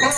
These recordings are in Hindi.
Oh,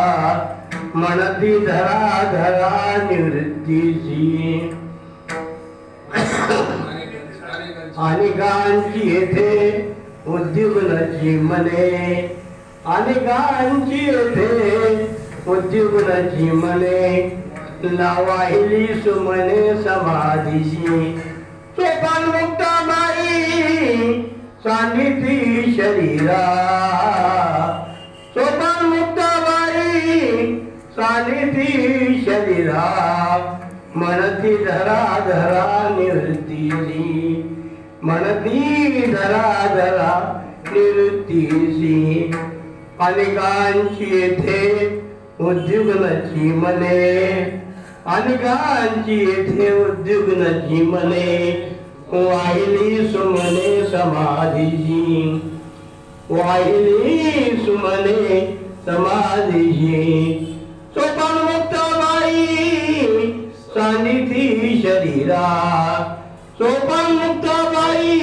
मनती धरा धरा निवृत्तीची अनेकांची येथे उद्युग्नाची मने। अनेकांची येथे उद्युग्नाची मने। लावाहिली सुमने समाधि समाधीशी सोपान मुक्ताबाई सांगिती शरीरा। मुक्ताबाई शरीरा मनती धरा धरा निवृत्तीची मनती धरा धरा निवृत्तीची अनेकांची येथे उद्युग्नाची मने। अनेकांची येथे उद्युग्नाची मने। वाहिली सुमने समाधीची वाहिली सुमने समाधीची सोपान मुक्ताबाई सानिधी शरीरा सोपान मुक्ताबाई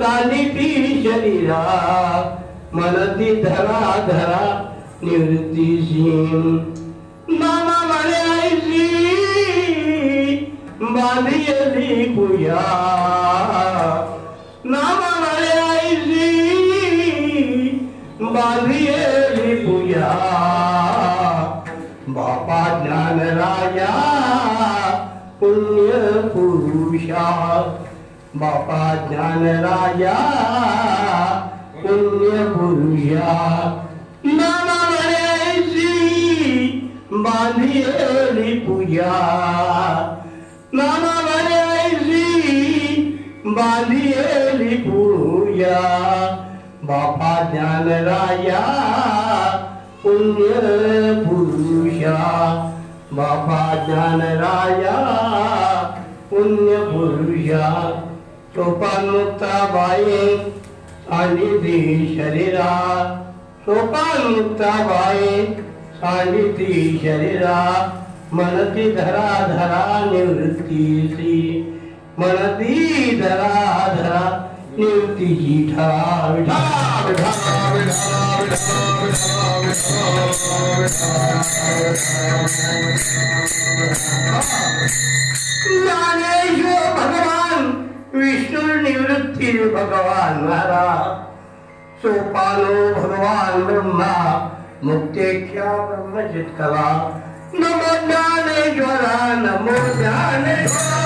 सानिधी शरीरा मनती धरा धरा निवृत्तीशी नामा म्हणे आईशी बांधियली पूजा नामा म्हणे आईशी बांधियली पूजा पुण्य पुरुषा बापा ज्ञान राजा पुण्य पुरुषा नाना म्हणायची बांधियली पूजा. नाना म्हणायची बांधियली पूजा. बापा ज्ञान राजा पुण्य पुरुष बापा ज्ञान राजा पुण्य पुरुषा सोपान मुक्ताबाई सानिधी शरीरा। सोपान मुक्ताबाई सानिधी शरीरा। मनती धरा धरा निवृत्तीसी मनती धरा धरा निवृत्तीची ठा विठा विठा विठा ज्ञानेश्वर भगवान विष्णु निवृत्ती भगवान महाराज सोपानो भगवान ब्रह्मा मुक्तेख्या ब्रह्मचित्कला नमो ज्ञानेश्वरा नमो समचरण सरोजम सांगनीलांबुरांबम जगननिहित पाणिं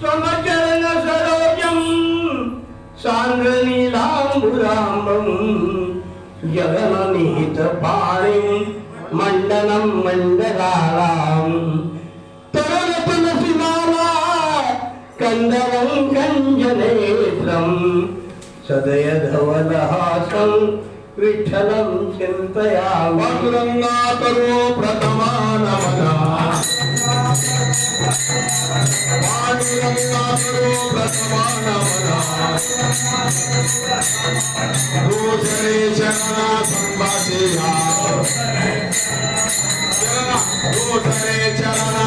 సమచరణ సరోజం సాంద్రనీలాంబురాంబం జగమీత పారిం மண்டலம் மண்டலாராம் கந்தவம் கஞ்சநேத்திரம் சதயதவலஹாசம் प्रथमा नमना पांडुरंगा करो प्रथमा नमना दूसरे चरणा संभाषिया दूसरे चरणा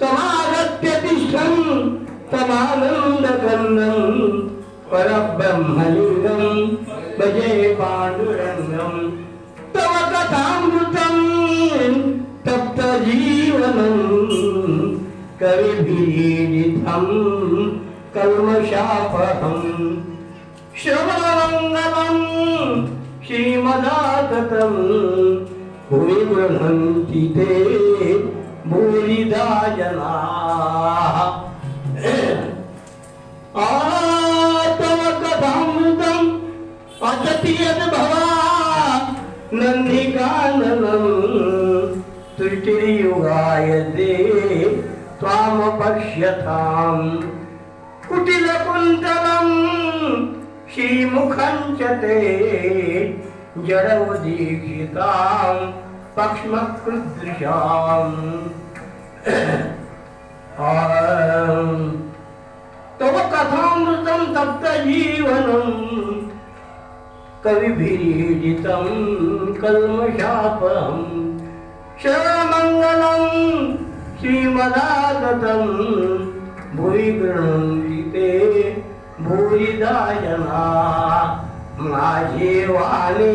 సమాగత్యతిష్టం సమానందకర్ణం పరబ్రహ్మలింగం భజే పాండురంగం తవ కథామృతం తప్త జీవనం కవిభితం కల్మషాపహం శ్రవణమంగమం శ్రీమదాగతం భూమి గృహంతి తే यना तवकभामृतम् अचति यद् भवा नन्दिकानम् त्वामपश्यताम्। कुटिलकुन्तलम् कुटिलकुन्दम् च ते जडमुदीक्षिताम् पक्ष्मकृदृशाम् तव कथामृतं तप्तजीवनं कविभिरीडितं कल्मषापहम् शरणमङ्गलं श्रीमदागतं भुवि गृह्णन्ति ते भूरिदा जना माझे वाणे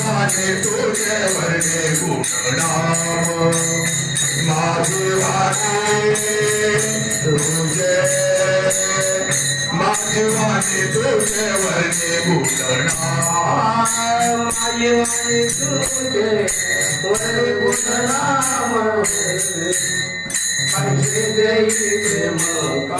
वाणे तुझे वरणे गुणनाम माझे तुझे माझे तुझे वरणे गुणनाम माझे तुझे वरणे गुणनाम पैसे देई प्रेम काही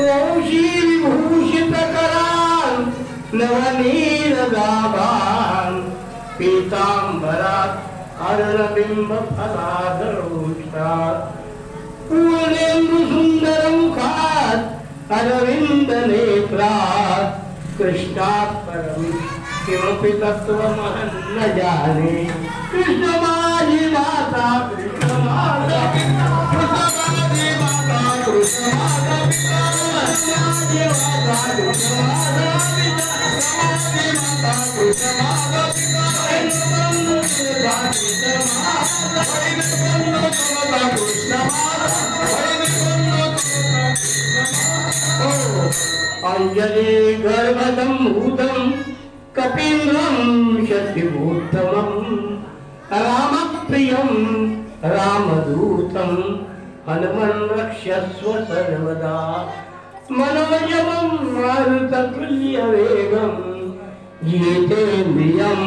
ओशी भूषित कराल नवनीर गाभाल पीतांबरात अर्णबिंब फलादरोषात पूर्णेंदु सुंदर मुखात अरविंद नेत्रात कृष्णा परम किमपि तत्व न जाने। कृष्ण माझी माता कृष्ण कृष्ण अंजलि गर्भसम्भूतं कपीन्द्रं शशिभूतमं रामप्रियं रामदूतं हनुमन् रक्षस्व सर्वदा। मनोजवं मारुततुल्यवेगं गीतेन्द्रियं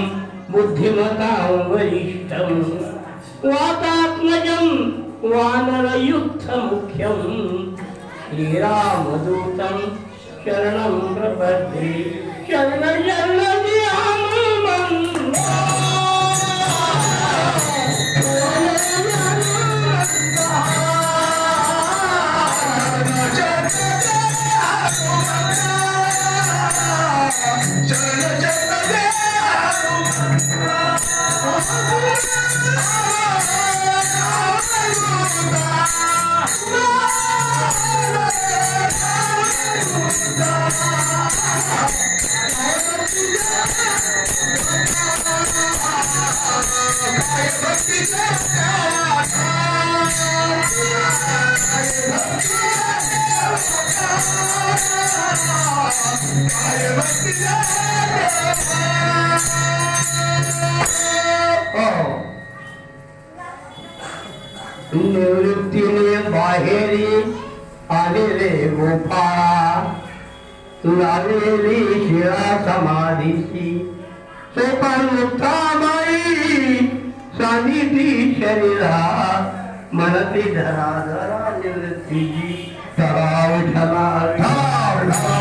बुद्धिमतां वरिष्ठं। वातात्मजं वानरयुद्धमुख्यम् श्रीरामदूतं शरणं प्रपद्ये। शरण निवृत्तीने बाहेरी आलेले गोपाळा लावलेली शिळा समाधीची सोपान मुक्ताबाई सानिधी शरीरा. मनती धरा धरा निवृत्तीजी. तराव ठला